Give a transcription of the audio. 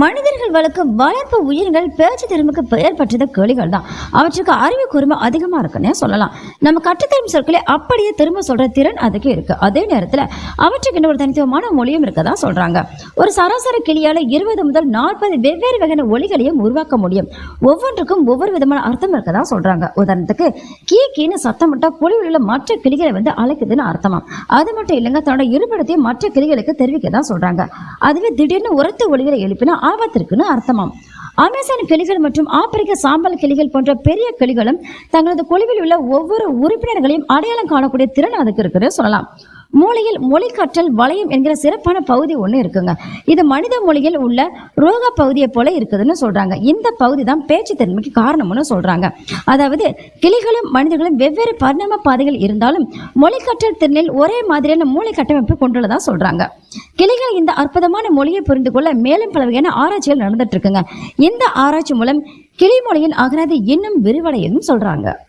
மனிதர்கள் வளர்க்க வளர்ப்பு உயிர்கள் பேச்சு திறமைக்கு பெயர் பெற்றது கிளிகள் தான். அவற்றுக்கு அறிவு கூர்மை அதிகமாக இருக்குன்னே சொல்லலாம். நம்ம கற்றுத்தரும் சொற்களை அப்படியே திரும்ப சொல்கிற திறன் அதுக்கு இருக்குது அதே நேரத்தில் அவற்றுக்கு ஒரு தனித்துவமான மொழியும் இருக்கதான் சொல்கிறாங்க ஒரு சராசரி கிளியால் இருபது முதல் நாற்பது வெவ்வேறு வகையான ஒளிகளையும் உருவாக்க முடியும். ஒவ்வொன்றுக்கும் ஒவ்வொரு விதமான அர்த்தம் இருக்கதா சொல்கிறாங்க உதாரணத்துக்கு கீ கீன்னு சத்தம் விட்டா குழியில் உள்ள மற்ற கிளிகளை வந்து அழைக்குதுன்னு அர்த்தமாம் அது மட்டும் இல்லைங்க தன்னோட இருப்பிடத்தையும் மற்ற கிளிகளுக்கு தெரிவிக்க தான் சொல்கிறாங்க அதுவே திடீர்னு உரத்த ஒளிகளை எழுப்பினா ஆபத்திற்குன்னு அர்த்தமாம். அமேசான் கிளிகள் மற்றும் ஆப்பிரிக்க சாம்பல் கிளிகள் போன்ற பெரிய கிளிகளும் தங்களது குழுவில் உள்ள ஒவ்வொரு உறுப்பினர்களையும் அடையாளம் காணக்கூடிய திறன் அதுக்கு இருக்குன்னு சொல்லலாம். மூளையில் மொழிகாற்றல் வளையம் என்கிற சிறப்பான பகுதி ஒன்று இருக்குங்க. இது மனித மொழியில் உள்ள ரோக பகுதியை போல இருக்குதுன்னு சொல்றாங்க. இந்த பகுதி தான் பேச்சு தன்மைக்கு காரணம்னு சொல்றாங்க. அதாவது கிளிகளும் மனிதர்களும் வெவ்வேறு பரிணாம பாதைகள் இருந்தாலும் மொழிகற்றல் திறனில் ஒரே மாதிரியான மூளை கட்டமைப்பு கொண்டுள்ளதா சொல்றாங்க. கிளிகள் இந்த அற்புதமான மொழியை புரிந்து கொள்ள மேலும் பல வகையான ஆராய்ச்சிகள் நடந்துட்டு இருக்குங்க. இந்த ஆராய்ச்சி மூலம் கிளி மொழியின் அகராதி இன்னும் விரிவடையும் சொல்றாங்க.